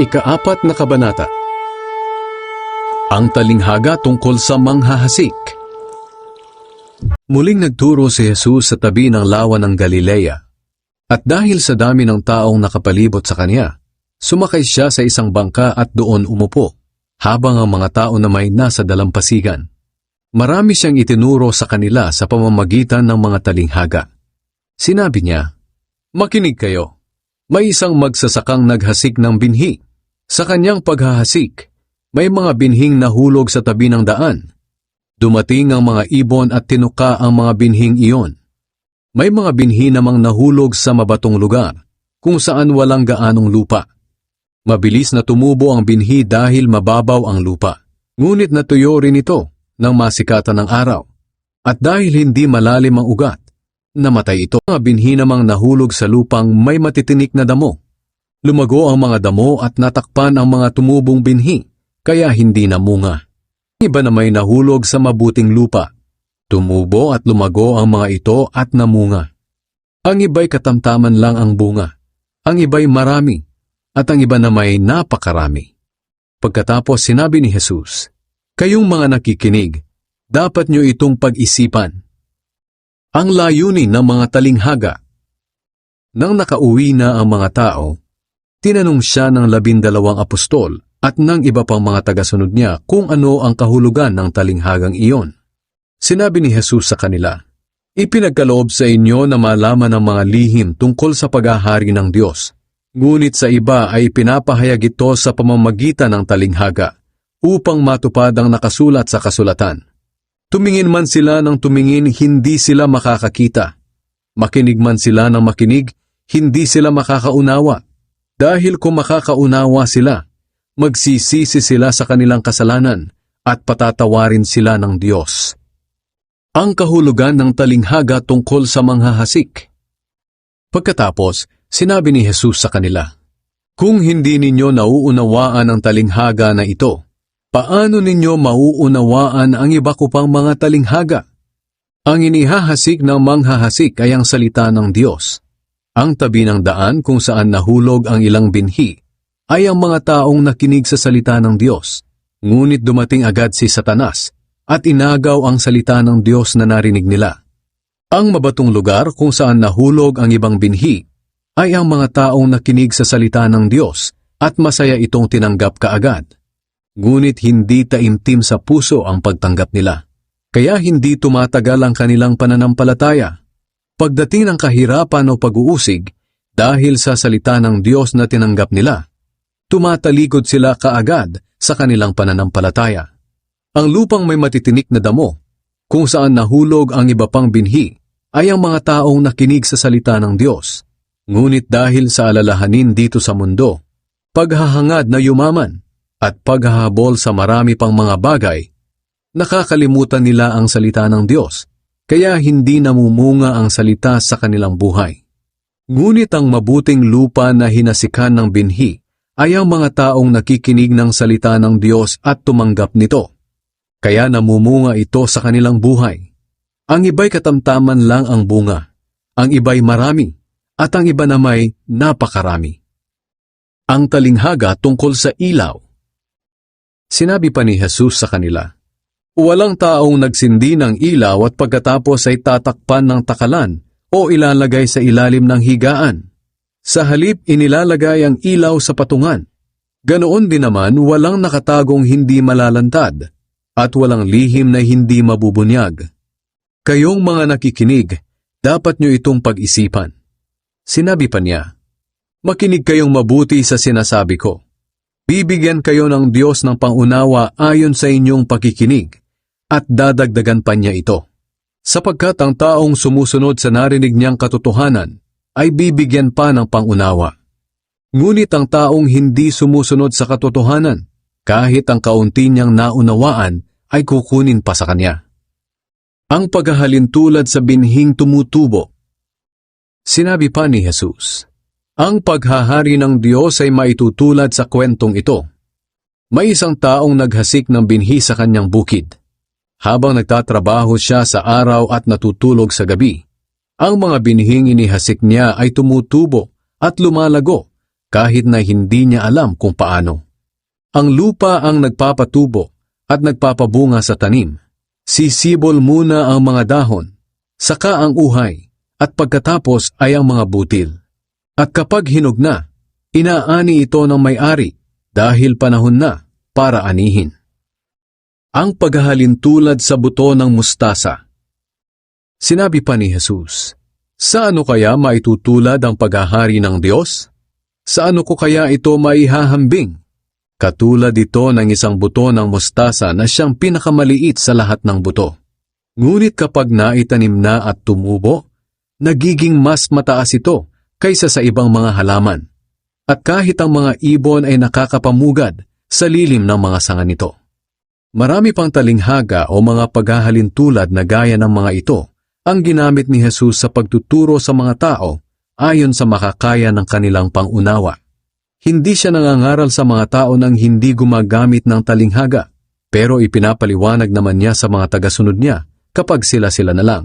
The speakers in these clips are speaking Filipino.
Ikaapat na kabanata Ang talinghaga tungkol sa manghahasik Muling nagturo si Jesus sa tabi ng lawa ng Galilea. At dahil sa dami ng taong nakapalibot sa kanya, sumakay siya sa isang bangka at doon umupo, habang ang mga tao na may nasa dalampasigan. Marami siyang itinuro sa kanila sa pamamagitan ng mga talinghaga. Sinabi niya, Makinig kayo. May isang magsasakang naghasik ng binhi. Sa kanyang paghahasik, may mga binhing nahulog sa tabi ng daan. Dumating ang mga ibon at tinuka ang mga binhing iyon. May mga binhi namang nahulog sa mabatong lugar, kung saan walang gaanong lupa. Mabilis na tumubo ang binhi dahil mababaw ang lupa. Ngunit natuyo rin ito nang masikatan ng araw. At dahil hindi malalim ang ugat, namatay ito. Mga binhi namang nahulog sa lupang may matitinik na damo. Lumago ang mga damo at natakpan ang mga tumubong binhi, kaya hindi namunga. Iba na may nahulog sa mabuting lupa. Tumubo at lumago ang mga ito at namunga. Ang iba'y katamtaman lang ang bunga. Ang iba'y marami. At ang iba na may napakarami. Pagkatapos sinabi ni Jesus, Kayong mga nakikinig, dapat nyo itong pag-isipan. Ang layunin ng mga talinghaga. Nang nakauwi na ang mga tao, tinanong siya ng labindalawang apostol at ng iba pang mga tagasunod niya kung ano ang kahulugan ng talinghagang iyon. Sinabi ni Jesus sa kanila, Ipinagkaloob sa inyo na malaman ang mga lihim tungkol sa paghahari ng Diyos. Ngunit sa iba ay pinapahayag ito sa pamamagitan ng talinghaga upang matupad ang nakasulat sa kasulatan. Tumingin man sila ng tumingin, hindi sila makakakita. Makinig man sila ng makinig, hindi sila makakaunawa. Dahil kung makakaunawa sila, magsisisi sila sa kanilang kasalanan at patatawarin sila ng Diyos. Ang kahulugan ng talinghaga tungkol sa manghahasik. Pagkatapos, sinabi ni Jesus sa kanila, Kung hindi ninyo nauunawaan ang talinghaga na ito, paano ninyo mauunawaan ang iba ko pang mga talinghaga? Ang inihahasik ng manghahasik ay ang salita ng Diyos. Ang tabi ng daan kung saan nahulog ang ilang binhi ay ang mga taong nakinig sa salita ng Diyos. Ngunit dumating agad si Satanas at inagaw ang salita ng Diyos na narinig nila. Ang mabatong lugar kung saan nahulog ang ibang binhi ay ang mga taong nakinig sa salita ng Diyos at masaya itong tinanggap kaagad. Ngunit hindi taimtim sa puso ang pagtanggap nila. Kaya hindi tumatagal ang kanilang pananampalataya. Pagdating ng kahirapan o pag-uusig, dahil sa salita ng Diyos na tinanggap nila, tumatalikod sila kaagad sa kanilang pananampalataya. Ang lupang may matitinik na damo, kung saan nahulog ang iba pang binhi, ay ang mga taong nakinig sa salita ng Diyos. Ngunit dahil sa alalahanin dito sa mundo, paghahangad na yumaman, at paghahabol sa marami pang mga bagay, nakakalimutan nila ang salita ng Diyos, kaya hindi namumunga ang salita sa kanilang buhay. Ngunit ang mabuting lupa na hinasikan ng binhi ay ang mga taong nakikinig ng salita ng Diyos at tumanggap nito. Kaya namumunga ito sa kanilang buhay. Ang iba'y katamtaman lang ang bunga, ang iba'y marami, at ang iba na may napakarami. Ang talinghaga tungkol sa ilaw. Sinabi pa ni Jesus sa kanila, Walang taong nagsindi ng ilaw at pagkatapos ay tatakpan ng takalan o ilalagay sa ilalim ng higaan. Sa halip inilalagay ang ilaw sa patungan. Ganoon din naman walang nakatagong hindi malalantad at walang lihim na hindi mabubunyag. Kayong mga nakikinig, dapat nyo itong pag-isipan. Sinabi pa niya, Makinig kayong mabuti sa sinasabi ko. Bibigyan kayo ng Diyos ng pangunawa ayon sa inyong pakikinig, at dadagdagan pa niya ito. Sapagkat ang taong sumusunod sa narinig niyang katotohanan ay bibigyan pa ng pangunawa. Ngunit ang taong hindi sumusunod sa katotohanan, kahit ang kaunti niyang naunawaan, ay kukunin pa sa kanya. Ang paghahalin tulad sa binhing tumutubo. Sinabi pa ni Jesus, Ang paghahari ng Diyos ay maitutulad sa kwentong ito. May isang taong naghasik ng binhi sa kanyang bukid. Habang nagtatrabaho siya sa araw at natutulog sa gabi, ang mga binhing inihasik niya ay tumutubo at lumalago kahit na hindi niya alam kung paano. Ang lupa ang nagpapatubo at nagpapabunga sa tanim. Sisibol muna ang mga dahon, saka ang uhay, at pagkatapos ay ang mga butil. At kapag hinog na, inaani ito ng may-ari dahil panahon na para anihin. Ang paghahalin tulad sa buto ng mustasa. Sinabi pa ni Jesus, Sa ano kaya maitutulad ang paghahari ng Diyos? Sa ano ko kaya ito maihahambing? Katulad ito ng isang buto ng mustasa na siyang pinakamaliit sa lahat ng buto. Ngunit kapag naitanim na at tumubo, nagiging mas mataas ito kaysa sa ibang mga halaman. At kahit ang mga ibon ay nakakapamugad sa lilim ng mga sanga nito. Marami pang talinghaga o mga paghahalin tulad na gaya ng mga ito ang ginamit ni Jesus sa pagtuturo sa mga tao ayon sa makakaya ng kanilang pangunawa. Hindi siya nangangaral sa mga tao nang hindi gumagamit ng talinghaga, pero ipinapaliwanag naman niya sa mga tagasunod niya kapag sila-sila na lang.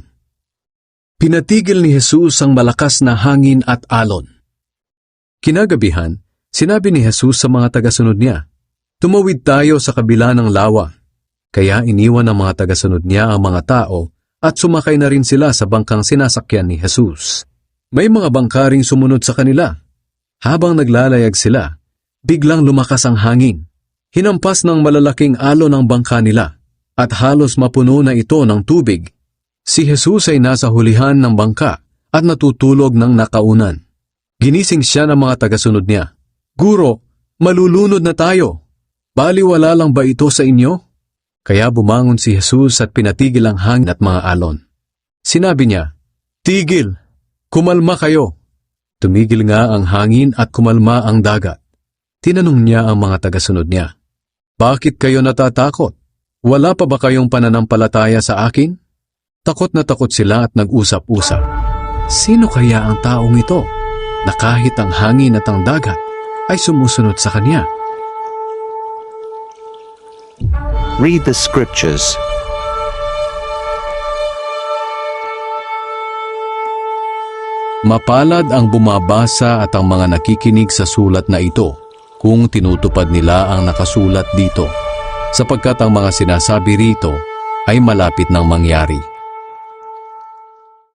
Pinatigil ni Jesus ang malakas na hangin at alon. Kinagabihan, sinabi ni Jesus sa mga tagasunod niya, Tumawid tayo sa kabila ng lawa. Kaya iniwan ng mga tagasunod niya ang mga tao at sumakay na rin sila sa bangkang sinasakyan ni Jesus. May mga bangka ring sumunod sa kanila. Habang naglalayag sila, biglang lumakas ang hangin. Hinampas ng malalaking alon ang bangka nila at halos mapuno na ito ng tubig. Si Jesus ay nasa hulihan ng bangka at natutulog ng nakaunan. Ginising siya ng mga tagasunod niya. Guro, malulunod na tayo. Baliwala lang ba ito sa inyo? Kaya bumangon si Jesus at pinatigil ang hangin at mga alon. Sinabi niya, Tigil! Kumalma kayo! Tumigil nga ang hangin at kumalma ang dagat. Tinanong niya ang mga tagasunod niya, Bakit kayo natatakot? Wala pa ba kayong pananampalataya sa akin? Takot na takot sila at nag-usap-usap. Sino kaya ang taong ito na kahit ang hangin at ang dagat ay sumusunod sa kanya? Read the scriptures. Mapalad ang bumabasa at ang mga nakikinig sa sulat na ito kung tinutupad nila ang nakasulat dito, sapagkat ang mga sinasabi rito ay malapit ng mangyari.